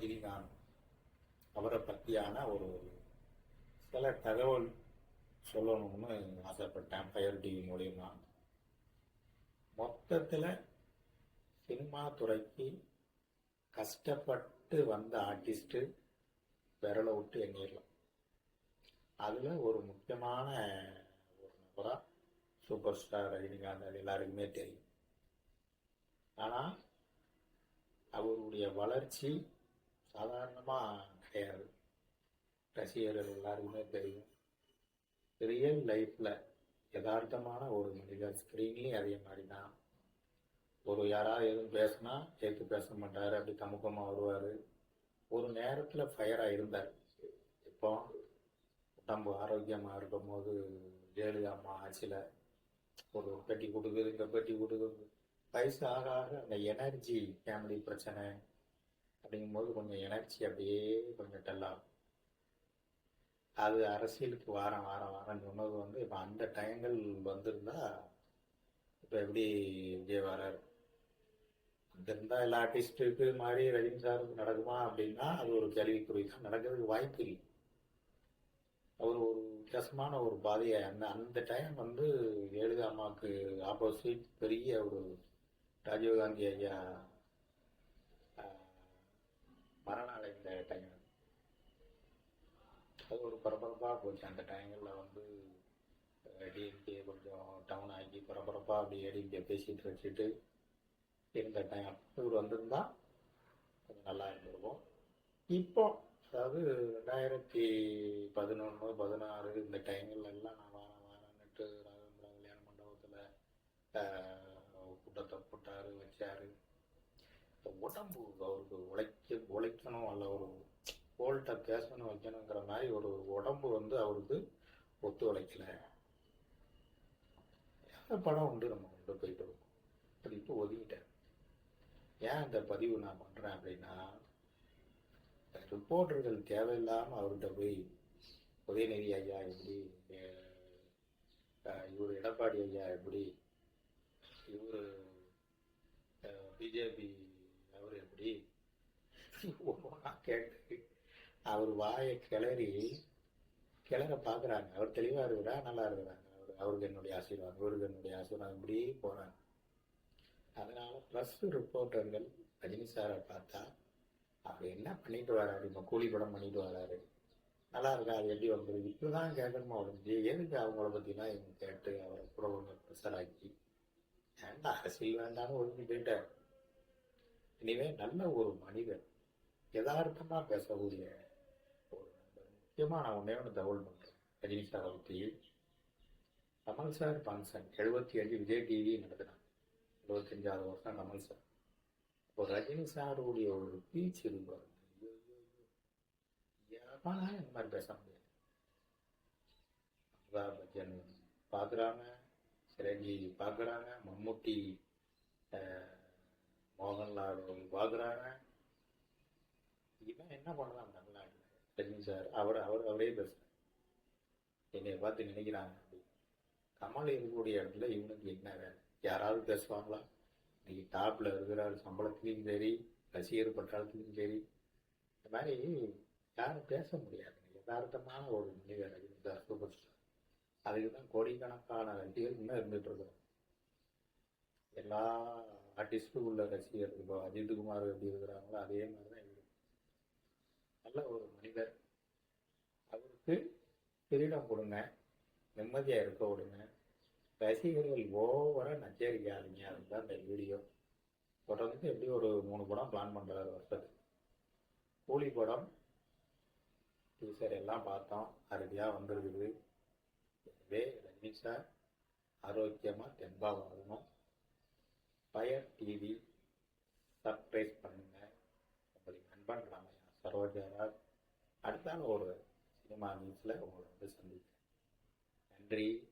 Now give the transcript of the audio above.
ரஜினிகாந்த் அவரை பற்றியான ஒரு சில தகவல் சொல்லணும்னு ஆசைப்பட்டேன் ஃபயர் டிவி மூலியமா. மொத்தத்தில் சினிமா துறைக்கு கஷ்டப்பட்டு வந்த ஆர்டிஸ்ட்டு விரலை விட்டு எண்ணிடலாம். அதில் ஒரு முக்கியமான ஒரு நபராக சூப்பர் ஸ்டார் ரஜினிகாந்த் அது எல்லாருக்குமே தெரியும். ஆனால் அவருடைய வளர்ச்சி சாதாரணமாக கிடையாது ரசிகர்கள் எல்லாருக்குமே தெரியும். ரியல் லைஃப்பில் யதார்த்தமான ஒரு மனிதர் ஸ்க்ரீன்லேயும் அதே மாதிரி தான் ஒரு யாராவது எதுவும் பேசுனா எடுத்து பேச மாட்டார் அப்படி கமுக்கமாக வருவார். ஒரு நேரத்தில் ஃபயராக இருந்தார். இப்போ உடம்பு ஆரோக்கியமாக இருக்கும் போது ஜெயலலிதா அம்மா ஆட்சியில் ஒரு பெட்டி கொடுக்குது இந்த பெட்டி கொடுக்குது. வயசு ஆக ஆக அந்த எனர்ஜி ஃபேமிலி பிரச்சனை அப்படிங்கும்போது கொஞ்சம் எனர்ஜி அப்படியே கொஞ்சம் டல்லாகும் அது அரசியலுக்கு வாரம் வாரம் வாரம் சொன்னது வந்து இப்போ அந்த டயங்கள் வந்திருந்தா இப்போ எப்படி விஜய் வராரு? இருந்தால் எல்லா ஆர்டிஸ்ட்டுக்கு மாதிரி ரஜினி சாருக்கு நடக்குமா அப்படின்னா அது ஒரு கேள்விக்குறி. தான் நடக்கிறதுக்கு வாய்ப்பு இல்லை. அவர் ஒரு வித்தியாசமான ஒரு பாதையை அந்த அந்த டைம் வந்து ஜெயலலிதா அம்மாவுக்கு ஆப்போசிட் பெரிய ஒரு ராஜீவ்காந்தி ஐயா மறுநாள் இந்த டைம் அது ஒரு பரபரப்பாக போச்சு. அந்த டைமில் வந்து டிஎம்கே கொஞ்சம் டவுன் ஆகி பரபரப்பாக அப்படி ஏடிஎம்கே பேசிட்டு வச்சுட்டு இருந்த டைம் இவர் வந்திருந்தா கொஞ்சம் நல்லா இருந்திருக்கும். இப்போ அதாவது ரெண்டாயிரத்தி பதினொன்று பதினாறு இந்த டைமில் எல்லாம் நான் வாரம் வாரம்னுட்டு ராகம்பரம் கல்யாண மண்டபத்தில் கூட்டத்தை போட்டாரு வச்சாரு. உடம்பு அவருக்கு உழைக்க உழைக்கணும் அல்ல ஒரு கோல்ட்டை கேஸ் பண்ணி வைக்கணுங்கிற மாதிரி ஒரு உடம்பு வந்து அவருக்கு ஒத்து உழைக்கல எந்த படம் உண்டு நம்ம கொண்டு போயிட்டு இருக்கோம். அது இப்போ ஒதுக்கிட்டேன் ஏன் இந்த பதிவு நான் பண்றேன் அப்படின்னா ரிப்போர்ட்டர்கள் தேவையில்லாமல் அவர்கிட்ட போய் உதயநிதி ஐயா எப்படி இவர் எடப்பாடி ஐயா எப்படி இவர் பிஜேபி அவர் எப்படி ஒவ்வொன்றா கேட்டு அவர் வாயை கிளறி கிளற பார்க்குறாங்க. அவர் தெளிவாக இருக்கிறா நல்லா இருக்கிறாங்க அவர் அவருக்கு என்னுடைய ஆசீர்வாதம் இவருக்கு என்னுடைய ஆசீர்வாதம். இப்படியே போகிறாங்க அதனால் ப்ளஸ் ரிப்போர்ட்டர்கள் ரஜினி சாரை பார்த்தா அவர் என்ன பண்ணிட்டு வராரு இப்போ கூலி படம் பண்ணிட்டு வராரு. நல்லா இருக்கா அது எப்படி வந்தது? இப்படிதான் கேட்கணுமா அவருக்கு எதுக்கு அவங்கள பற்றிலாம் இவங்க கேட்டு அவரை கூட கொஞ்சம் ப்ரெஷர் ஆக்கி வேண்டாம் அரசியல் வேண்டாம்னு ஒழுங்கு போயிட்டார் இனிமே நல்ல ஒரு மனிதர் யதார்த்தமாக பேசக்கூடிய ஒரு நண்பர் நான் ஒன்னே ஒன்று தகவல் பண்ணுறேன் ரஜினி சாரை பற்றி கமல் சார் ஃபங்க்ஷன் எழுபத்தி அஞ்சு விஜய் டிவி நடத்துனாங்க எழுபத்தஞ்சாவது வருஷம் கமல் சார் இப்போ ரஜினி சாருடைய ஒரு பீச் இருப்பார் எவனாலும் இந்த மாதிரி பேச முடியாது அமிதாப் பச்சன் பார்க்குறாங்க சிரஞ்சீவி பார்க்குறாங்க மம்முட்டி மோகன்லால் பார்க்குறாங்க இவன் என்ன பண்ணலாம் தமிழ்நாட்டில் ரஜினி சார் அவர் அவர் அவரே பேசுகிறார் என்னை பார்த்து நினைக்கிறாங்க. அப்படி கமல் இருக்கக்கூடிய இடத்துல இவனுக்கு என்ன வேலை? யாராவது பேசுவாங்களா? இன்னைக்கு டாப்பில் இருக்கிற சம்பளத்துலையும் சரி ரசிகர் பட்டாளத்துலையும் சரி. இந்த மாதிரி யாரும் பேச முடியாது. யதார்த்தமான ஒரு மனிதர் ரஜினி சார் சூப்பர் ஸ்டார் அதுக்கு தான் கோடிக்கணக்கான ரசிகர் இன்னும் இருந்துட்டு இருக்கிறோம் எல்லா ஆர்டிஸ்டும் உள்ள ரசிகர் இப்போ அஜித்குமார் எப்படி இருக்கிறாங்களோ அதே மாதிரி தான் நல்ல ஒரு மனிதர். அவருக்கு கிரீடம் கொடுங்க நிம்மதியாக இருக்க விடுங்க. ரசிகர்கள் ஓவராக நச்சரிக்காதீங்க அதுதான் இந்த வீடியோ. தொடர்ந்து எப்படி ஒரு மூணு படம் பிளான் பண்ணுறாரு வருஷத்துக்கு கூலி படம் டீசர் எல்லாம் பார்த்தோம். அருமையா வந்துருக்குது. எனவே ரஜினி சார் ஆரோக்கியமாக தெம்பா வாழணும். பயர் டிவி சர்ப்ரைஸ் பண்ணுங்க. உங்களுக்கு நண்பன் ராமையா சரோஜராஜ் அடுத்தான ஒரு சினிமா நியூஸில் உங்களை வந்து சந்திக்கிறேன். நன்றி.